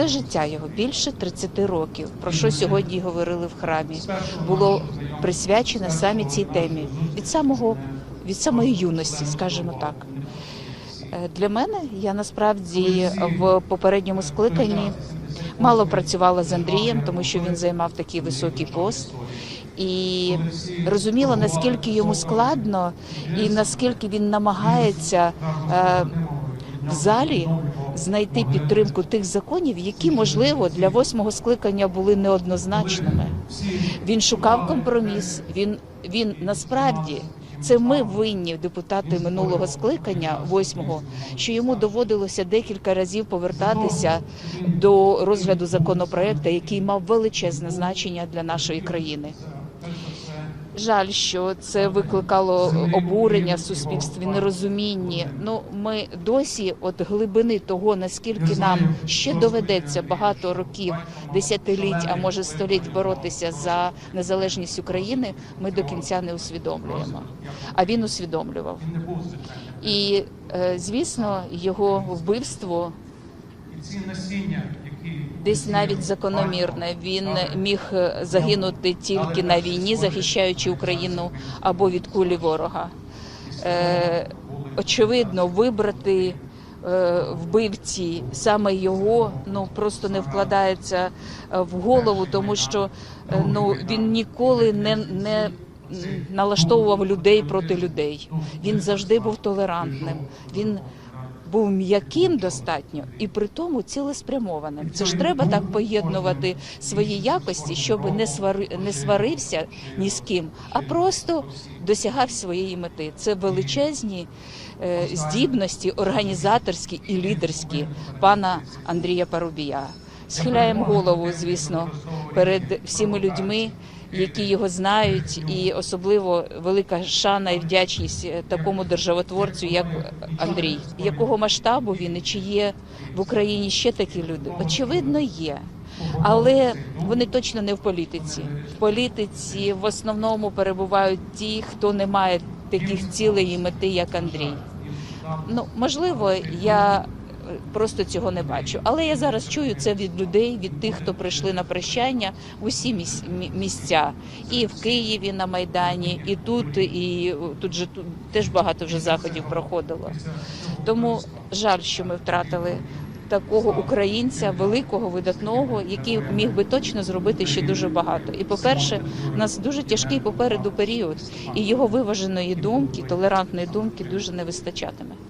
Все життя його більше 30 років, про що сьогодні говорили в храмі, було присвячене саме цій темі від самого від самої юності, скажімо так. Е, Для мене я насправді в попередньому скликанні мало працювала з Андрієм, тому що він займав такий високий пост. І розуміла, наскільки йому складно, і наскільки він намагається е, в залі знайти підтримку тих законів, які можливо для восьмого скликання були неоднозначними. Він шукав компроміс. Він він насправді це ми винні депутати минулого скликання, восьмого, що йому доводилося декілька разів повертатися до розгляду законопроекту, який мав величезне значення для нашої країни. Жаль, що це викликало обурення в суспільстві, нерозумінні. Ну ми досі, от глибини того, наскільки нам ще доведеться багато років, десятиліть, а може століть боротися за незалежність України, ми до кінця не усвідомлюємо. А він усвідомлював. І е, звісно, його вбивство Десь навіть закономірне. Він міг загинути тільки на війні, захищаючи Україну або від кулі ворога. Е, очевидно, вибрати е, вбивці саме його ну просто не вкладається е, в голову, тому що е, ну він ніколи не, не налаштовував людей проти людей. Він завжди був толерантним. Він був м'яким достатньо і при тому цілеспрямованим. Це ж треба так поєднувати свої якості, щоб не свари, не сварився ні з ким, а просто досягав своєї мети. Це величезні е, здібності, організаторські і лідерські пана Андрія Парубія. Схиляємо голову, звісно, перед всіми людьми, які його знають, і особливо велика шана і вдячність е, такому державотворцю, як Андрій. Якого масштабу він і чи є в Україні ще такі люди? Очевидно, є. Але вони точно не в політиці. В політиці в основному перебувають ті, хто не має таких цілей і мети, як Андрій. Ну можливо, я просто цього не бачу. Але я зараз чую це від людей, від тих, хто прийшли на прощання в усі міс- місця, і в Києві на майдані, і тут, і тут же тут теж багато вже заходів проходило. Тому жаль, що ми втратили. Такого українця великого, видатного, який міг би точно зробити ще дуже багато. І по-перше, у нас дуже тяжкий попереду період, і його виваженої думки, толерантної думки дуже не вистачатиме.